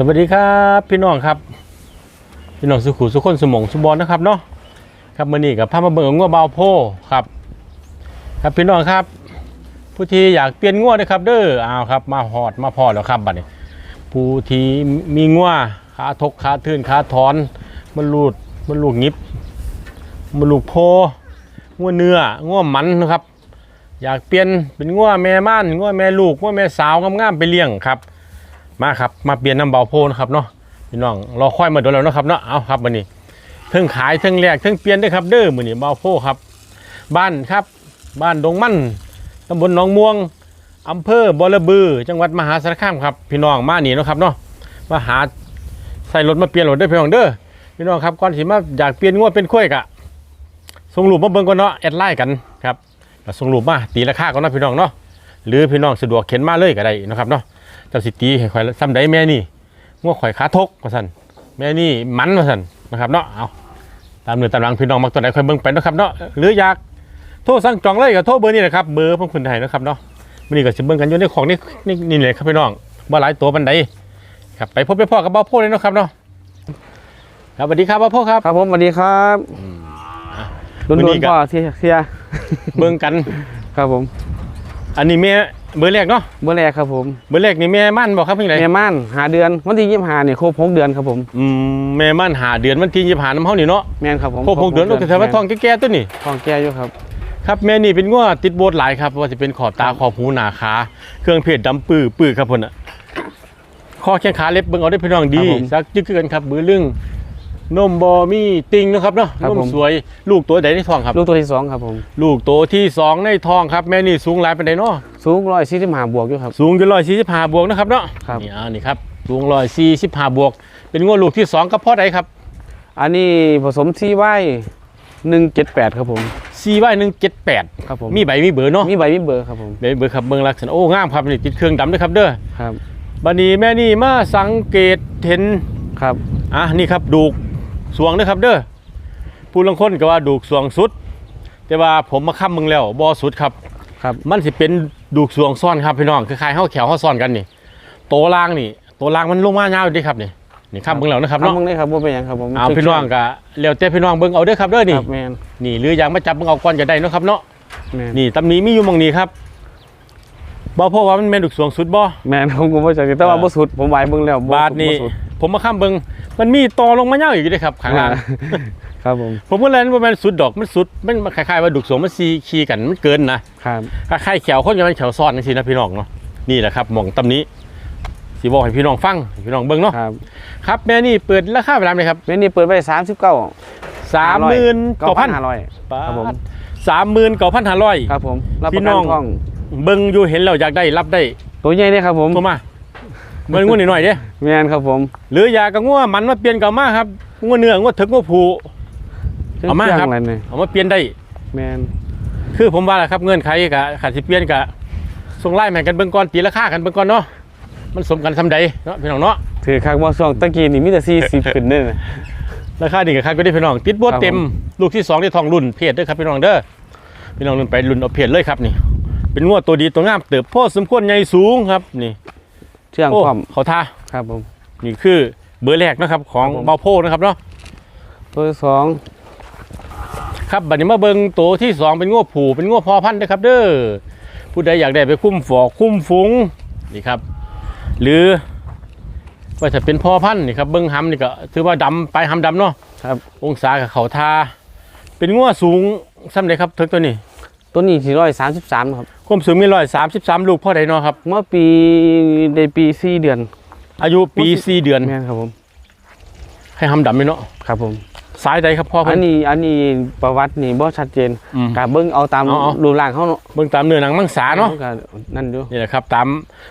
สวัสดีครับพี่น้องครับ พี่น้องสุขุสุขคนสมองสุบอลนะครับเนาะครับมื่อนี้กับพามาเบิ่งงัวเบาโพครับ ครับพี่น้องครับ ผู้ที่อยากเปลี่ยนงัวนะครับ เด้ออ้าวครับ มาหอดมาพอแล้วครับบัดนี้ ผู้ที่มีงัวขาทกขาทื่นขาถอน มันลูดมันลูกงิบมันลูกโพงัวเนื้องัวหมันนะครับ อยากเปลี่ยนเป็นงัวแม่ม่านงัวแม่ลูกงัวแม่สาวงามๆไปเลี้ยงครับ มาครับมาเปลี่ยนน้ำเบาโพนะครับเนาะพี่น้องรอค่อยมาโดนแล้วเนาะครับเนาะเอาครับวันนี้เทิงขายเทิงแลกเทิงเปลี่ยนด้วยครับ เด้อมือนี้เบาโพครับ บ้านครับ บ้านดงมั่นตำบลหนองม่วงอำเภอบอระบือ จังหวัดมหาสารคามครับ พี่น้องมาหนีเนาะครับเนาะมาหาใส่รถมาเปลี่ยนรถเด้พี่น้องเด้อพี่น้องครับก่อนที่มาอยากเปลี่ยนงวดเป็นข้อยกะส่งรูปมาเบิ่งก่อนเนาะแอดไลน์กันครับส่งรูปมาตีราคาก่อนนะพี่น้องเนาะหรือพี่น้องสะดวกเข็นมาเลยก็ได้เนาะครับเนาะ เจ้าสิตีให้ข่อยซ้ำใดแม่นี่ง่วข่อยขาทกว่าซั่นแม่นี่มันว่าซั่นนะครับเนาะเอาตามเนื้อตามหลังพี่น้องมักตัวไหนค่อยเบิ่งไปเนาะครับเนาะหรืออยากโทรสั่งจองเลยก็โทรเบอร์นี้นะครับเบอร์ผมขึ้นให้นะครับเนาะมื้อนี้ก็สิเบิ่งกันอยู่ในของนี่นี่นี่เลยครับพี่น้องบ่หลายตัวปานใดครับไปพบไปพ่อกับเบ้าโพเลยเนาะครับเนาะครับสวัสดีครับเบ้าโพครับครับผมสวัสดีครับอะโดนวันโดนี้นก็พ่อเสียเสียเบิ่งกันครับผม อันนี้แม่ เบอร์แรกเนาะเมื่อแรกครับผมเบอร์แรกนี่แม่ม่านบ่ครับเพิ่งไดแม่ม่านหาเดือนวันที่ยี่สิบห้าเนี่ยครบหกเดือนครับผมอืมแม่ม่านหาเดือนวันที่25น้ำเฮานี่เนาะแม่นครับผมครบหกเดือนลูกแต่ว่าท้องแก่ๆตัวนี่ทองแก่อยู่ครับครับแม่นี่เป็นง้อติดโบสหลายครับว่าจะเป็นขอบตาขอบหูหนาขาเครื่องเพชรดำปื้อปื้อครับพ่นอะข้อแข้งขาเล็บเบิ่งเอาได้พี่น้องดีครับผมสักจึกคือกันครับบือลึง นมบอมีติงนะครับเนาะครับนมผม สวยลูกตัวใดในท้องครับ ลูกตัวที่สองครับผม ลูกตัวที่สองในท้องครับแม่นี่สูงหลายเป็นไดเนาะสูงร้อยสี่สิบห้าบวกอยู่ครับ สูงอยู่ร้อยสี่สิบห้าบวกนะครับเนาะครับ นี่อ่านี่ครับสูงร้อยสี่สิบห้าบวก เป็นง้อลูกที่สองกับพ่อใดครับ อันนี้ผสมที่ไว้หนึ่งเจ็ดแปดครับผมสี่ใบหนึ่งเจ็ดแปดครับผมมีใบมีเบอร์เนาะมีใบมีเบอร์ครับผมใบเบอร์ครับเบิ่งลักษณะโอ้งามครับนี่ติดเครื่องดำด้วยครับเด้อครับบันนี้แม่นี่มาสังเกตเห็น ครับอะนี่ครับดูก สวงนะครับเด้อผู้ลังคนก็ว่าดูกสวงสุด แต่ว่าผมมาค้ำมึงแล้วบอสุดครับ ครับ มันสิเป็นดูกสวงซ่อนครับพี่น้องคล้ายๆเฮาแขวเฮาซ่อนกันนี่โตวล่างนี่โตวล่างมันลงมายาวอยู่เดิครับนี่นี่ค้ำมึงแล้วนะครับทำเนาะมึงได้ครับว่าเป็นหยังครับผมเอาพี่น้องก็แล้วแต่พี่น้องเบิ่งเอาเด้อครับเด้อคนี่รับแมนนี่หรืออยากมาจับมึงเอาก่อนก็ได้เนาะครับเนาะแมนนี่ตำหนี้มีอยู่หมองนี้ครับ บ่เพราะว่ามันแม่นดูกสวงสุดบ่แมนผมก็ไม่ใช่แต่ว่าบ่สุดผมไหวเบิ่งแล้วบาทนี่สุดผมมาค้ำเบิ่งมันมีตอลงมายาวอยู่เด้ครับข้างล่างครับผมผมก็เลยว่ามันสุดดอกมันสุดมันมันคล้ายๆว่าดุกสวงมันซีคีกันมันเกินนะครับคล้ายๆแขวคนกับมันแขวซ้อนจังซี่นะพี่น้องเนาะนี่แหละครับหมองตำนี้สิบอกให้พี่น้องฟังให้พี่น้องเบิ่งเนาะครับครับแม่นี่เปิดราคาไปแล้วไหมครับแม่นี่เปิดไปสามสิบเก้าสามหมื่นเก้าพันห้าร้อยครับผมสามหมื่นเก้าพันห้าร้อยครับผมรับพี่ประน้กัอนงท่อง เบิ่งอยู่เห็นแล้วอยากได้รับได้ตัวใหญ่เนี่ยครับผมโทรมาเบิ่งงวดหน่อยๆเด้แมนครับผม หรืออยากกับงวดมันมาเปลี่ยนกับมาครับงวดเนื้องวดถึกงวดผูเอามาครับเรื่องอะไรเนี่ยเอามาเปลี่ยนได้แมนคือผมว่าแหละครับเงื่อนไขกับขัดสิเปลี่ยนกับส่งไล่แม่งกันเบิ่งก่อนตีราคากันเบิ่งก่อนเนาะมันสมกันทำใดเนาะพี่น้องเนาะถือคักว่าช่วงตะกี้นี่มีแต่สี่สิบขึ้นเนี่ยนะราคาดีกับคักก็ได้พี่น้อง ติดบวครับเต็มผมลูกที่สองที่ทองรุ่นเพจเด้อครับพี่น้องเด้อพี่น้องรุ่นไปรุ่นเอาเพจเลยครับนี่ เป็นงวดตัวดีตัวงามเติบโพอสมควรใหญ่สูงครับนี่เชื่องโอ้พร้อมเขาท่าครับผมนี่คือเบอร์แรกนะครับของครับผมเบาโพนะครับเนาะตัวที่สองครับบัดนี้มาเบิ่งตัวที่สองเป็นงวดผูเป็นงวดพอพันธุ์นะครับ เด้อผู้ใดอยากได้ไปคุ้มฝอกคุ้มฝูงนี่ครับ หรือว่าจะเป็นพ่อพันธุ์นี่ครับเบิ้งหำนี่ก็ถือว่าดำไปลายหำดำเนาะครับ องศากับเขาทาเป็นงัวสูงซ้ำเลยครับเทิกตัวนี้ ตัวนี้สี่ร้อยสามสิบสามครับความสูงมีร้อยสามสิบสามลูกพ่อใดเนาะครับ เมื่อปีในปีสี่เดือน อายุปีสี่เดือนแมนครับผม ให้หำดำไหมเนาะครับผมสายใดครับพ่ออัเพิ่นนนี้อันนี้ประวัตินี่บ่ชัดเจนอืมกะเบิ่งเอาตามเอาเอารูปร่างเขาเนาะเบิ่งตามเนื้อหนังมังสาเนาะก็นั่นอยู่นี่แหละครับ ตาม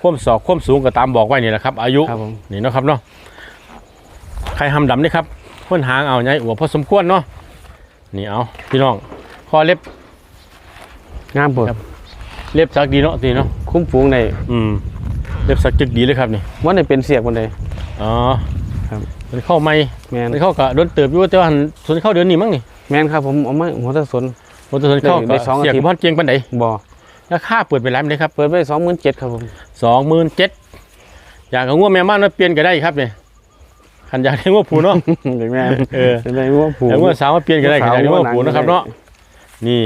ความสอกความสูงก็ตามบอกไว้นี่แหละครับ อายุครับผมนี่เนาะครับเนาะใครหำดำนี่ครับพ่นหางเอาไงอัวพอสมควรเนาะนี่เอาพี่น้องคอเล็บ งามปวดครับ เล็บสักดีเนาะตีเนาะคุ้มฝูงในอืมเล็บสักจึกดีเลยครับนี่ว่าในเป็นเสียกบนใดอ๋อครับมันเข้าไม่แมนมันเข้ากับโดนเติบอยู่แต่ว่าหันสนเข้าเดือนนี้มั้งนี่แมนครับผมเอามาหัวตะสนโดนสนเข้าได้กับได้สองอาทิตย์ เสียงพอดเกียงปันไดบ่ราคาเปิดไปแล้วไหมครับเปิดไปสองหมื่นเจ็ดครับผมสองหมื่นเจ็ดอยากเอางัวแม่ม่านมาเปลี่ยนก็ได้ครับเนี่ยขันอยากได้งัวผูเนาะ เด็กแม่นเออเป็นไรงัวผูแต่งัวสาวมาเปลี่ยนก็ได้ขันอยากได้งัวผูนะครับเนาะนี่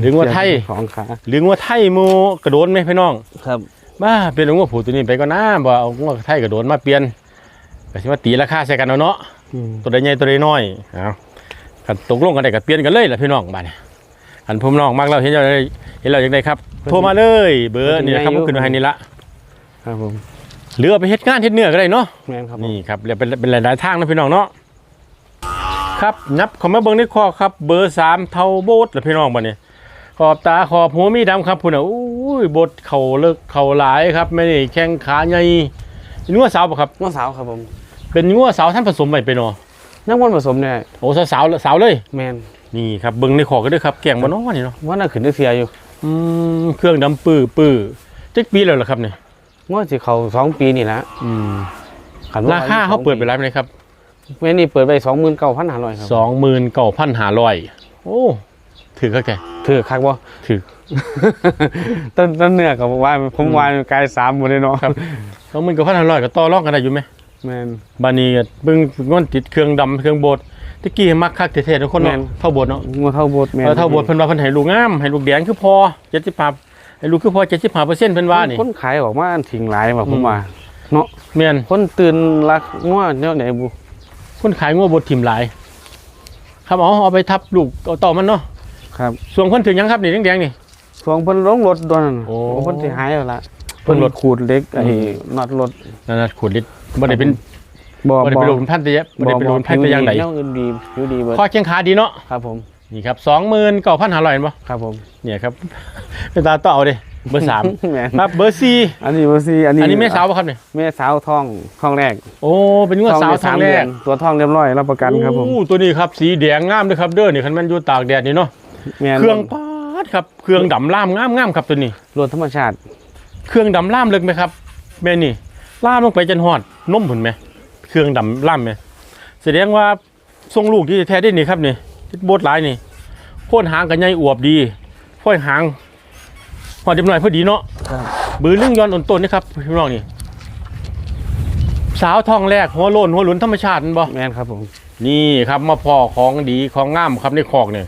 หรืองัวไทยของขาหรืองัวไทยหมูกระโดนไหมพี่น้องครับมาเปลี่ยนเอางัวผูตัวนี้ไปก็น่าบ่เอางัวไทยกระโดนมาเปลี่ยนก็สิมาตีราคาใส่กันเอาเนาะอืมตัวใดใหญ่ตัวใดน้อยเอากันตกลงกันได้ก็เปลี่ยนกันเลยล่ะพี่น้องบ้านนี้อันผมน้องมากเราเห็นเราได้เห็นเราอย่างไรครับโทรมาเลย เบอร์นี่นะครับผมขึ้นมาให้นี่ละครับผมหรือเอาไปเฮ็ดงานเฮ็ดเนื้อก็ได้เนาะแม่นครับผมนี่ครับเรียกเป็นเป็นหลายๆทางนะพี่น้องเนาะครับนับเขอมาเบิ่งในคอครับ เบอร์สามเท่าโบดล่ะพี่น้องบ้านนี้ข อบตาขอบหัวมีดำครับพุ่นอะอุ้ยบดเข่าเลิกเข่าหลายครับไม่ได้แข้งขาใหญ่เป็นงัวสาวปะครับงัวสาวครับผมเป็นงัวสาวท่านผสมไปเป็นเนาะยังวันผสมเนี่ยโอ้สาวสาวสาวเลย แม่นนี่ครับเบิ่งในขอก็ด้วยครับแกงบ่เน้อนี่เนาะว่าน่าขึ้นได้เสียอยู่อืมเครื่องดำปื้อปื้อจักปีแล้วเหรอครับเนี่ยงัวสิเขาสองปีนี่ละอืมขันว่ราคาเขาเปิดไปแล้วไหมครับแม่นี่เปิดไปสองหมื่นเก้าพันห้าร้อยครับสองหมื่นเก้าพันห้าร้อยโอ้ ถือก็แกถือคักบ่ถือต้นต้นเนื้อกับว่าผมวายกายสามหมดเลยเนาะครับสองหมื่นเก้าพันห้าร้อยก็ต่อรองกันได้อยู่ไหมแม่นบานี้ก็เบิ่งงอนติดเครื่องดำเครื่องโบดตะกี้มักคักเท่ๆทุกคนเนาะแม่นเท่าโบดเนาะงัวเท่าโบดแม่นเออเท่าโบดเพิ่นว่าเพิ่นให้ลูกงามให้ลูกแดงคือพอเจ็ดสิบห้าให้ลูกคือพอเจ็ดสิบห้าเปอร์เซ็นต์เพิ่นว่านี่คนขายออกมาทิ้งหลายว่ะผอืมมว่าเนาะแม่นคนตื่นรักงัวแนวไหนบุคนขายงัวบดถิ่มหลายครับเอาเอาไปทับลูกเอาต่อมันเนาะ ครับส่วนคนถึงยังครับนี่แดงๆนี่ สวงเพิ่นลงรถตัวนั้นโอ้เพิ่นสิหายแล้วล่ะเพิ่นรถ ขูดเหล็กไอ้น็อตรถนั่นน่ะขวดลิตรบ่ได้เป็นบ่บ่ได้เป็นรูปพันธุ์แต่ยะบ่ได้เป็นรูปพันธุ์แต่อย่างใดแนวอื่นดีผิวดีเบิดข้อเคียงขาดีเนาะครับผมนี่ครับ29,500เห็นบ่ครับผม เนี่ยครับ เป็นตาต่อเอาดิเบอร์สามแม่น ครับเบอร์สี่อันนี้บ่ซีอันนี้อันนี้แม่สาวป่ะครับเนี่ยแม่สาวท้องท้องแรกโอ้เป็นงวดสาวได้ทางเดืแรอกนตัวท้องเรียบร้อยรับประกันครับผม โอ้ตัวนี้ครับสีแดงงามด้วยครับเด้อนี่คันแมันอยู่ตากแดดนี่เนาะ แม่น เครื่องปาดครับเครื่องดำล่ามงามงามครับตัวนี้รถธรรมชาติ เครื่องดำล่ามเลิกไหมครับ แม่นี่ล่ามลงไปจนหอดนมผุนไหมเครื่องดำล่ามไหมแสดงว่าทรงลูกที่แท้ได้นี่ครับนี่ทิศโบดหลายนี่โค่นหางกันใหญ่อวบดีค่อยหางหอดเรียบร้อยพอดีเนาะครับ บือเรื่องย้อนอ่อนต้นนี่ครับพี่น้องนี่สาวทองแรกหัวโลนหัวหลุนธรรมชาตินั่นบ่ แม่นครับผม นี่ครับมาพอของดีของงามครับในคอกเนี่ย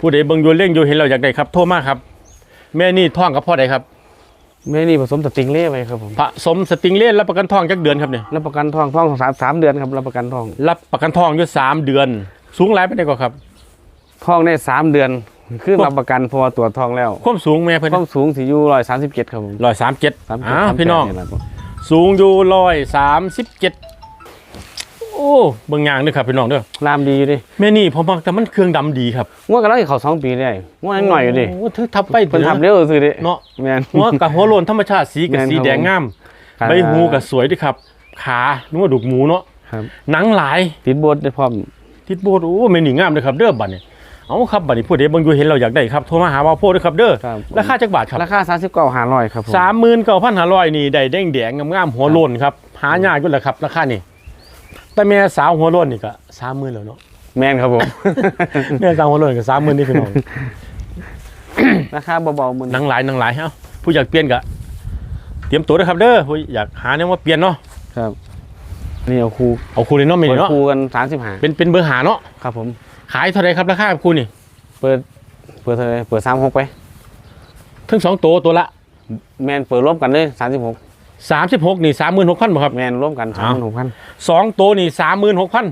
ผู้ใดเบิ่งอยู่เล่งอยู่เห็นเราอยากได้ครับ โทรมาครับ แม่นี่ท้องกับพ่อใดครับ แม่นี่ผสมสติงเล่ไว้ครับผมผสมสติงเล่นรับประกันท้องจักเดือนครับเนี่ยรับประกันท้องท้องสามสามเดือนครับรับประกันท้อง รับประกันท้องอยู่สามเดือน สูงหลายไปได้ก็ครับท้องได้สามเดือนคือรับประกันเพราะว่าตรวจท้องแล้วความสูงแม่เพิ่นความสูงสิอยู่ร้อยสามสิบเจ็ดครับผมร้อยสามเจ็ดสามสิบอ้าวสามสิบพี่น้องแปดแหละครับสูงอยู่ร้อยสามสิบเจ็ดโอ้เบิ่งยางเด้อครับพี่น้องเด้อรามดีอยู่ดิแม่นี่ผมมักแต่มันเครื่องดำดีครับงวดกันแล้วเขาสองปีได้งวดยังหน่อยอยู่ดิโถือทับไปเพิ่นทำเร็วสุดดิเนาะแม่น หัวกับหัวโลนธรรมชาติสีกับแม่นสีครับแดงงามครับ ใบหูกับสวยด้วยครับ ขานึกว่าดุกหมูเนาะครับหนังหลาย ติดโบดได้พร้อม ทิดโบดโอ้แม่นี่งามเลยครับเด้อบัดนี้เอาครับบัดนี้ผู้ใดเบิ่งอยู่เห็นเราอยากได้ครับโทรมาหาว่าโพด้วยครับเด้อครับ ราคาจักบาทครับราคาสามสิบเก้าหาร้อยครับผม สามหมื่นเก้าพันห้าร้อยนี่ได้แดงแดงงามๆหัวโลนครับหายากอยู่แหละครับราคานี่ แต่แม่สาวหัวโลนนี่ก็สามหมื่นแล้วเนาะ แม่นครับผม แม่สาวหัวโลนก็สามหมื่นนี่พี่น้องราคาเบาๆมือหนังหลายหนังหลายเอ้าผู้อยากเปลี่ยนก็เตรียมตัวด้วยครับเด้อผู้อยากหาแนวมาเปลี่ยนเนาะครับนี่เอาครูเอาคูณเลยเนาะแม่เปิดนี่เนาะครูกันสามสิบห้าเป็นเป็นเบอร์หาเนาะครับผม ขายเท่าไหรครับราคาคูณนี่ เปิดเปิดเท่าไหรเปิดสามหกไปทั้งสองตัวตัวละ แมนเปิดร่วมกันเลยสามสิบหก สามสิบหกนี่สามหมื่นหกพันบ่ครับ แมนร่วมกันสามอ้าวหกพันสองตัวนี่สามหมื่นหกพัน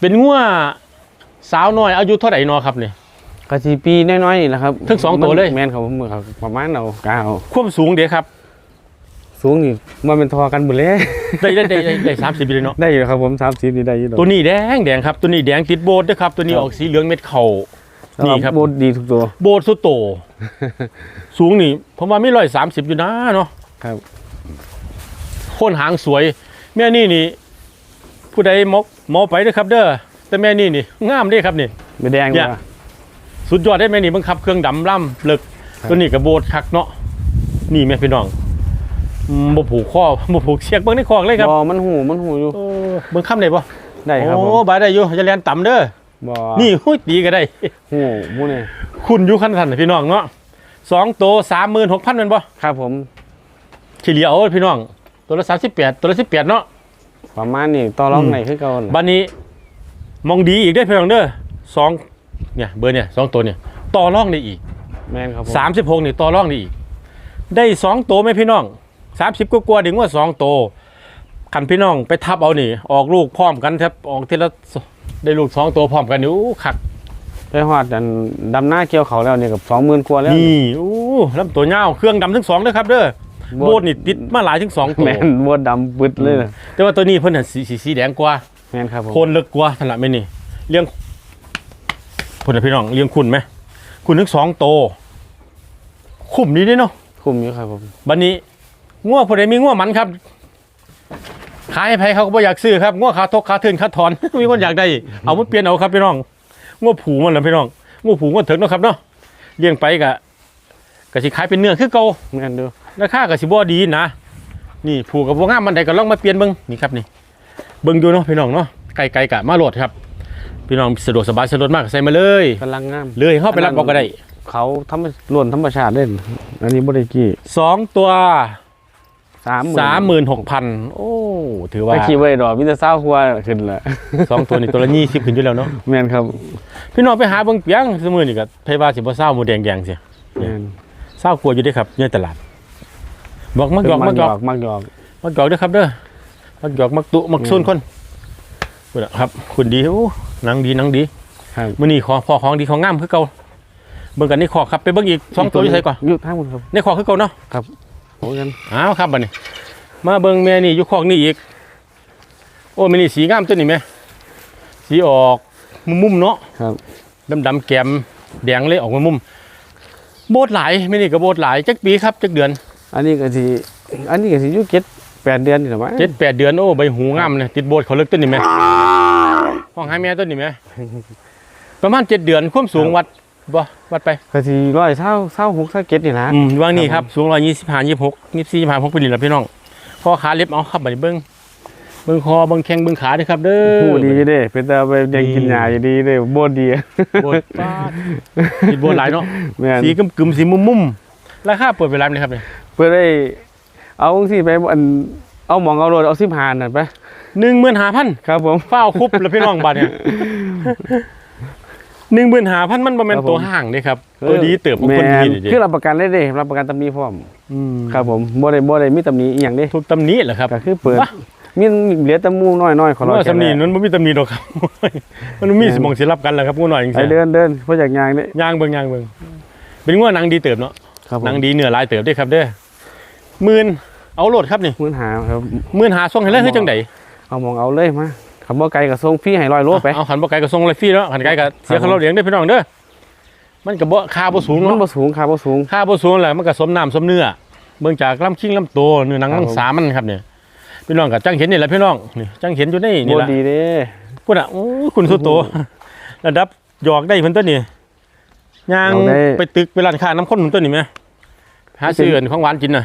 เป็นงัวสาวน้อยอายุเท่าไหร่นอครับนี่กะจีปีน้อยๆนี่แหละครับทั้งสองตัวเลยแมนครับผมครับประมาณเอากาวความสูงเด็กครับ สูงนี่มันเป็นทอกันหมดเลยได้ได้ได้ได้ได้สามสิบเลยเนาะได้อยู่ครับผมสามสิบนี่ได้อยู่ดอกตัวนี้แดงแดงครับตัวนี้แดงติดโบสด้วยครับตัวนี้ออกสีเหลืองเม็ดเข่านี่ครับโบดดีทุกตัว โบสสุดโต สูงนี่ผมว่าไม่ร้อยสามสิบอยู่นะเนาะ ครับโคนหางสวย แม่นี่นี่ ผู้ใดมกมอไปเด้วยครับ เด้อแต่แม่นี่นี่งามเด้ครับนี่ไม่แดงเนี่ยว่ะ สุดยอดได้แม่นี่บังคับเครื่องดำล่ำเลิกครับ ตัวนี้กับโบสคักเนาะนี่แม่พี่น้องอืมบ่ผูกข้อบ่ผูกเชือกเบิ่งในคอกเลยครับบอมันหูมันหูอยู่โอ้เบิ่งคำได้บ่ได้ครับผโอ้มบายได้อยู่จะเรียนต่ำเด้อบอนี่หุ้ยตีก็ได้ หูมูนี่คุณอยู่ขั้นทันพี่น้องเนาะสองโตสามหมื่นหกพันเป็นบ่ครับผม เฉลี่ยเอาพี่น้อง ตัวละ38ตัวละ18เนาะ ประมาณนี้ต่อรองอืมไหนคือเก่าน่ะบัดนี้มองดีอีกได้อพี่น้องเด้อสองเนี่ยเบอร์เนี่ยสองตัวเนี่ยต่อรองได้อีกแม่นครับผมสามสิบหกนี่ต่อรองได้อีก ได้สองตัวไหมพี่น้องสามสิบกว่าๆถึงว่าสองตัวคันพี่น้องไปทับเอานี่ออกลูกพร้อมกันแทบออกทีละสได้ลูกสองตัวพร้อมกันนี่อู้คักไปฮอดอันดำหน้าเกี่ยวเขาแล้วนี่กับ20,000กว่าแล้วนี่อู้ลำตัวยาวเครื่องดำทั้งสองเด้อครับเด้อ โบดนี่ติดมาหลายถึงสองตัวแม่นบ่ดำปึดเลยน่ะแต่ว่าตัวนี้เพิ่นน่ะสีสีสีแดงกว่าแม่นครับผมโคนลึกกว่าถนัดไหมนี่เลี้ยงคุณนะพี่น้องเลี้ยงคุณไหมคุณทั้งสองโตวคุ้มนี้เด้เนาะคุ้มอยู่ครับผมบันนี้ง่วผู้ใดมีง่วมันครับขายให้ไผเขาก็บ่อยากซื้อครับง่วขาทกขาเทินขาถอนมีคนอยากได้ เอามาเปลี่ยนเอาครับพี่น้องง่วผูมันเหรอพี่น้องง่วผูง่วเถิงเนาะครับเนาะเลี้ยงไปกะกะสิขายเป็นเนื้อคือเก่าแม่นดู ราคาก็สิบ่ดีนะ นี่ผูกกับบ่งามมันใดก็ลองมาเปลี่ยนเบิ่งนี่ครับนี่ เบิ่งดูเนาะพี่น้องเนาะ ไกลๆกะมาโหลดครับ พี่น้องสะดวกสบายสะดวกมากก็ใส่มาเลยกำลังงาม เลยเข้าไปรับเอาก็ได้ เขาทำล้วนธรรมชาติเล่น อันนี้บ่ได้กี้สองตัว30,000สามหมื่นหกพันโอ้ ถือว่าไปขี่ไว้ดอกมีแต่เศร้าหัวขึ้นละสองตัวนี่ตัวละยี่สิบขึ้นอยู่แล้วเนาะแม่นครับ พี่น้องไปหาเบิ่งเปียงสมือนี่ก็ไผว่าสิบ่เศร้าหมูแดงแดงเสียแม่นเศร้ากลัวอยู่เด้อครับในตลาด บอกมักหยอกมักหยอกมักหยอกมักหยอกเด้อครับเด้อมักหยอกมักตุมักซุนคนคุณอะครับคุณดีโอ้หนังดีหนังดีครับมื้อนี้ของพอของดีของงามคือเก่าเบิ่งกันในคอกครับไปเบิ่งอีกสองตัวอยู่ไสก่อนอยู่ทางบนครับในคอกคือเก่าเนาะโอ้ยกันอ้าวครับบัดนี้ มาเบิ่งแม่นี่อยู่คอกนี่อีก โอ้แม่นี่สีงามตัวนี้แม่สีออกมุมๆเนาะครับดำดำๆแกมแดงเลยออกมามุมโบดหลายไม่นี่ก็โบดหลายจักปีครับจักเดือน อันนี้ก็สิอันนี้ก็สิอยู่เจ็ดแปดเดือนนี่แหละมั้งเจ็ดแปดเดือนโอ้ใบหูงามเลยติดโบดเขาเลิกต้นนี่ไหมห้องให้แม่ต้นนี่ไหมประมาณเจ็ดเดือนความสูงวัดบ่วัดไปก็สิร้อยเท่าเท่าหกเท่าเจ็ดนี่นะอืมว่างนี่ครับสูงร้อยยี่สิบห้ายี่สิบหกยี่สิบสี่ยี่สิบห้าหกปีนี่แหละพี่น้องคอขาเล็บเอาครับบัดนี้เบิ้งเบิ้งคอเบิ้งแข้งเบิ้งขาเด้อครับ เด้อผู้ดีเด้เป็นแต่ไปยังกินยาอยู่ดีเด้บ่ดีโบดปาดติดโบดหลายเนาะแม่นสีกึมกึมๆสีมุมมุมๆราคาเปิดเวลาไหนครับเนี่ยเพื่อได้เอาจังซี่ไปอันเอาหมองเอาโรดเอาสิบหานนั่นไปหนึ่งหมื่นห้าพันครับผมเฝ้าคุบแล้วพี่น้องบัดเนี่ยหนึ่งหมื่นห้าพันมันประมาณครับผมตัวห่างเด้ครับ ตัวดีเติบของแม่คนดีนนี่เด้คือรับประกันได้เด้รับประกันตำหนี้พร้อมอืมครับผมบ่ได้บ่ได้มีตำหนี้อีหยังเด้ทุกตำหนี้เหรอครับก็คือเปิดวะมีเหลือแต่หมูน้อยๆขอรอว่าแค่ตำหนี้นั้นนั้นไม่มีตำหนี้ดอกครับ มันมีสมองสิรับกันแหละครับงูหน่อยจริงไปเดินเดินเพื่ออยากยางเด้ๆย่างเบิ่งย่างเบิ่งเป็นงูหนังดีเติบเนาะครับผมหนังดีเนื้อลายเติบได้ครับเด้อ หมื่นเอาโหลดครับนี่มื้อหาครับหมื่นหาส่งให้เลยคือจังไดเอาหมองเอาเลยมาคำว่าไกลกับทรงฟรีให้ร้อยโลไปเอาขันบ่ไกลก็ส่งเลยฟรีเนาะขันไกลก็เสียค่าเราเลี้ยงได้อพี่น้องเด้อมันก็บ่ค่าบ่สูงมันเนาะบ่สูงค่าบ่สูงค่าบ่สูงแหละมันก็สมน้ำสมเนื้อเบิ่งจากลำคิงลำโตเนื้อหนังครับมังสามันครับเนี่ยพี่น้องก็จังเห็นนี่แหละพี่น้องนี่จังเห็นอยู่ในนี่บ่ล่ะดีเด้พุ่นอะโอ้ยคุณสุโตระดับหยอกได้เพิ่นตัวนี้ย่างไปตึกไปร้านค้าน้ำข้นเพิ่นตัวนี้ไหมหาซื้ออันของหวานกินน่ะ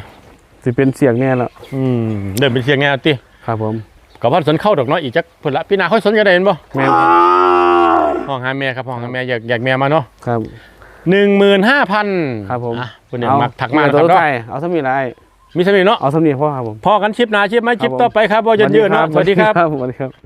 สิเป็นเสียงแน่แล้วอืมเดินเป็นเสียงไงติครับผมก็พันสนเข้าดอกเนาะอีกจักพุ่นละพี่นาค่อยสนก็ได้เห็นบ่แม่นห้องหาแม่ครับห้องหาแม่อยากอยากแม่มาเนาะครับ หนึ่งหมื่นห้าพันครับผมอะเพิ่นเนี่ยเอามักถักมาเอคตัรัวบเนาะไทยเอาสมีไรมีสมีเนาะเอาสมีพ่อครับผม พอกันชิปหนาชิปไหมชิปครับผมต่อไปครับบ่เยอะๆเนาะสวัสดีครับ สวัสดีครับ